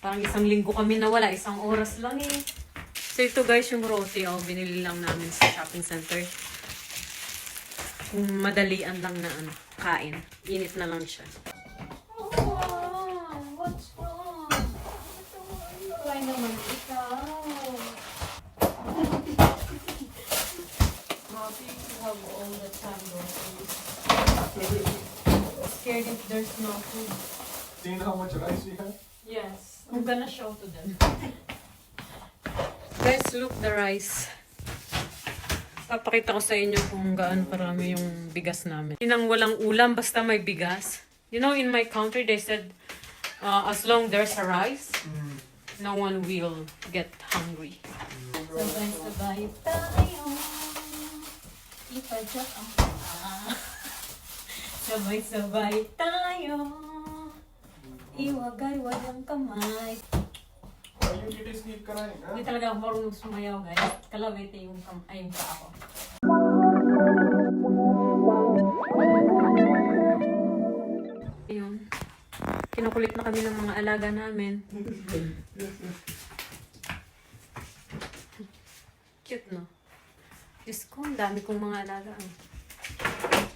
Parang isang linggo kami nawala, isang oras lang eh. So ito guys, yung roti, oh, binili lang namin sa shopping center. Kung madalian lang na ano, kain. Init na lang siya. Oh, what's wrong? Why naman ikaw? Happy to have all the time. Scared if there's no food. Do you know how much rice we have? Gonna show to them. Guys, look the rice. Papakita ko sa inyo kung gaano karami yung bigas namin. Hindi nang walang ulam, basta may bigas. You know, in my country, they said, uh, as long there's a rice, no one will get hungry. Sabay-sabay tayo. Ipadyak ang paa. Sabay-sabay tayo. Iwagay walang kamay. You kids keep crying, huh? Hindi talaga ako marunong sumayaw, guys. Kalawete yung, kam ay, yung paa ko. Ayun. Kinukulit na kami ng mga alaga namin. Cute, no? Diyos ko, ang dami kong mga alaga. ah.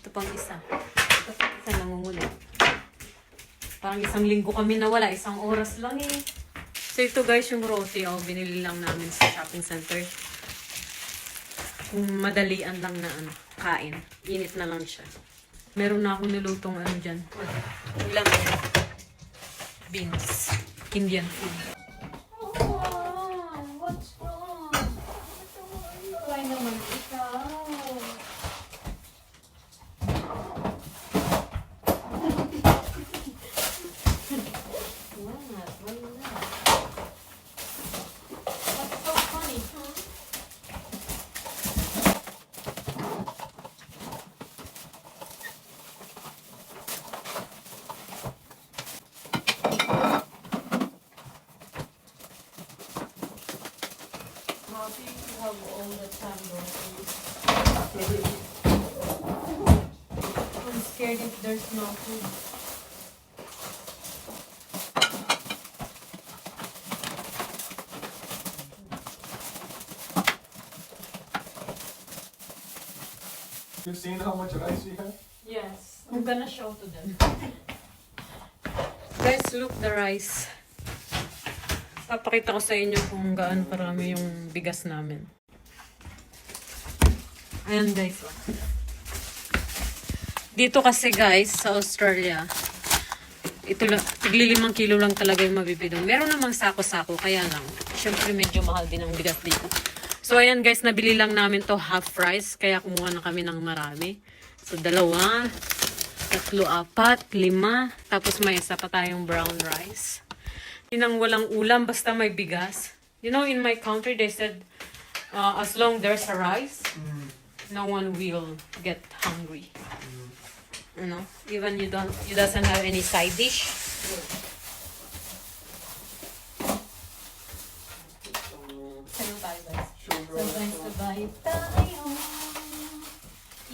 Ito pang isa. Ito pang isa nangungulit. Parang isang linggo kami nawala, isang oras lang eh. So ito guys, yung roti, oh, binili lang namin sa shopping center. Kung madalian lang na ano, kain. Init na lang siya. Meron na akong nilutong ano dyan. Ulam. Beans. Indian food. Happy have all the time groceries. I'm scared if there's no food. You've seen how much rice we have? Yes, I'm gonna show to them. Guys, look the rice. Papakita ko sa inyo kung gaano karami yung bigas namin. Ayan guys. oh. Dito kasi guys, sa Australia, ito lang, tigli limang kilo lang talaga yung mabibili. Meron namang sako-sako, kaya lang. Siyempre medyo mahal din ang bigas dito. So ayan guys, nabili lang namin to half price, kaya kumuha na kami ng marami. So dalawa, tatlo, apat, lima, tapos may isa pa tayong brown rice. Yun ang walang ulam, basta may bigas. You know, in my country, they said, uh, as long there's a rice, no one will get hungry. You know, even you don't, you doesn't have any side dish. Sayo tayo guys. Sabay-sabay tayo.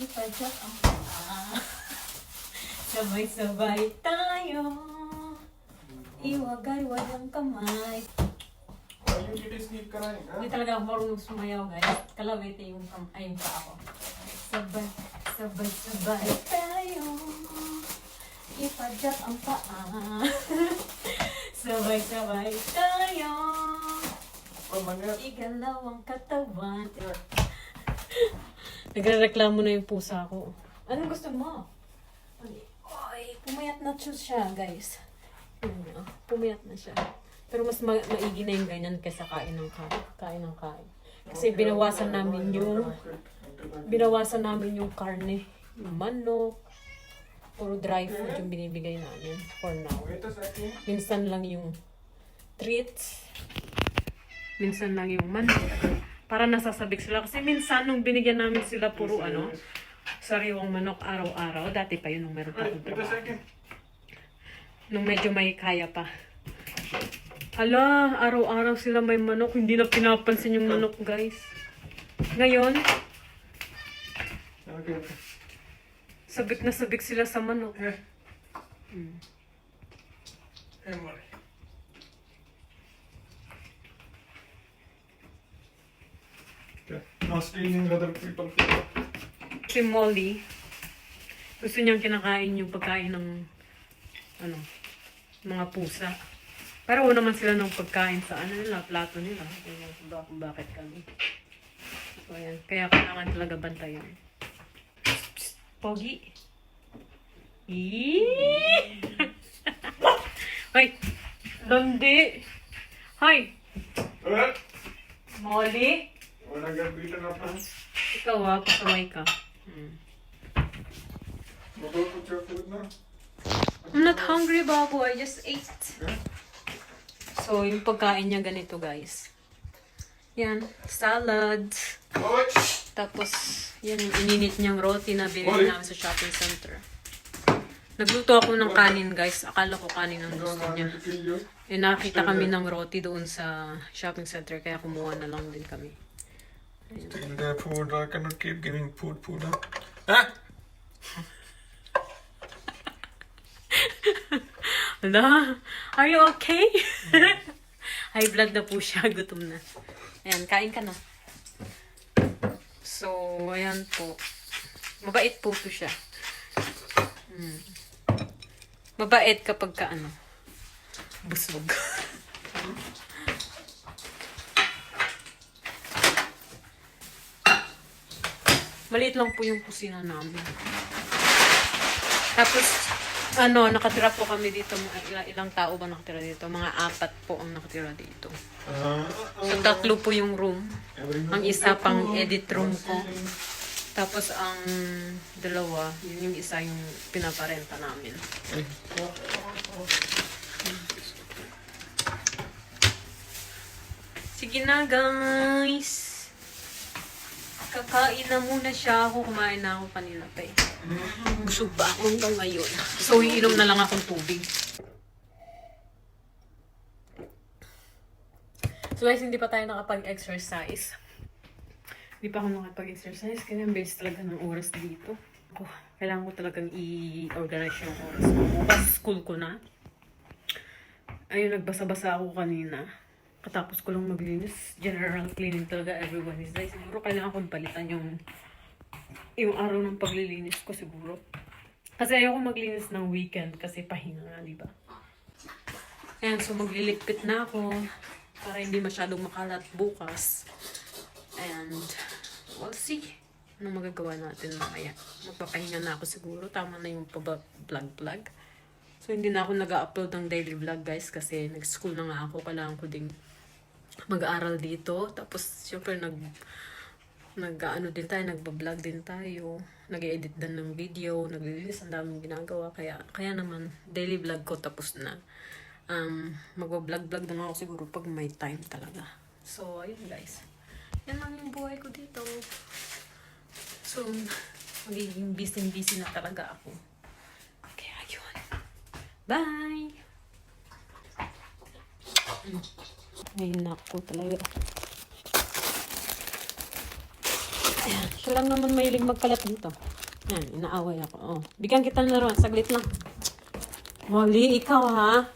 Ipadyak ang paa. Sabay-sabay tayo. Iwagay walang kamay. Hindi talaga ako marunong sumayaw, guys. Kalawete yung, kam ay, yung paa ko. Sabay, sabay, sabay tayo. Ipadyak ang paa. sabay, sabay tayo. Igalaw ang katawan. Nagre-reklamo na yung pusa ko. Anong gusto mo? Ay, pumayat na siya, guys. Yun, pumayat na siya. Pero mas ma- maigi na yung ganyan kaysa kain ng kain. Kain ng kain. Kasi binawasan namin yung binawasan namin yung karne. Yung manok. Puro dry food yung binibigay namin for now. Minsan lang yung treats. Minsan lang yung manok. Para nasasabik sila. Kasi minsan nung binigyan namin sila puro ano, sariwang manok araw-araw. Dati pa yun nung meron pa akong trabaho. Nung medyo may kaya pa. Ala, araw-araw sila may manok. Hindi na pinapansin yung manok, guys. Ngayon, sabik na sabik sila sa manok. Mm. Si Molly, gusto niyang kinakain yung pagkain ng ano, mga pusa. Pero una naman sila ng pagkain sa ano nila, plato nila. Kaya kung bak- bakit kami. So, ayan. Kaya kailangan talaga bantayan. Psst, psst, Pogi. Eee! Hoy! Landi! Hoy! Eh? Molly! Get beaten up now? Ikaw ha, pasaway ka. Hmm. Your food now. I'm not hungry, Babu. I just ate. So, yung pagkain niya ganito, guys. Yan. Salad. Tapos, yan yung ininit niyang roti na binili namin sa shopping center. Nagluto ako ng kanin, guys. Akala ko kanin ang gusto niya. Eh, nakita kami ng roti doon sa shopping center, kaya kumuha na lang din kami. Their food. I cannot keep giving food, food. Huh? Huh? Hala, are you okay? High blood na po siya, gutom na. Ayan, kain ka na. So, ayan po. Mabait po po siya. Hmm. Mabait kapag ka ano, busog. Maliit lang po yung kusina namin. Tapos, ano, nakatira po kami dito. Mga ilang, ilang tao ba nakatira dito? Mga apat po ang nakatira dito. Uh, So, tatlo po yung room. Ang is isa pang edit room ko. Tapos, ang dalawa, yun yung isa yung pinaparenta namin. Sige na, guys. Kakain na muna siya ako. Kumain na ako kanina pa eh. Busog pa ako hanggang ngayon. So, iinom na lang akong tubig. So guys, hindi pa tayo nakapag-exercise. Hindi pa ako nakapag-exercise. Kaya ang bilis talaga ng oras dito. Ako, kailangan ko talagang i-organize yung oras ko. Bukas school ko na. Ayun, nagbasa-basa ako kanina. Katapos ko lang maglinis. General cleaning talaga every Wednesday. Siguro kailangan kong palitan yung yung araw ng paglilinis ko siguro. Kasi ayoko maglinis ng weekend kasi pahinga nga, di ba? Ayan, so magliligpit na ako para hindi masyadong makalat bukas. And we'll see ano magagawa natin mamaya. Magpapahinga na ako siguro. Tama na yung vlog-vlog. So, hindi na ako nag-upload ng daily vlog, guys, kasi nag-school na nga ako. Kailangan ko ding mag-aaral dito. Tapos, syempre, nag nag ano din tayo, nagba-vlog din tayo, nag-edit din ng video, naglilinis, ang daming ginagawa. Kaya, kaya naman, daily vlog ko tapos na. Um, magba-vlog-vlog na ako siguro pag may time talaga. So, ayun guys. Yan lang yung buhay ko dito. So, magiging busy-busy na talaga ako. Kaya yun. Bye! Ay, naku talaga. Ayan, siya lang naman mahilig magkalat dito. Ayan, inaaway ako. Oh. Bigyan kita ng laruan, saglit lang. Molly, ikaw ha?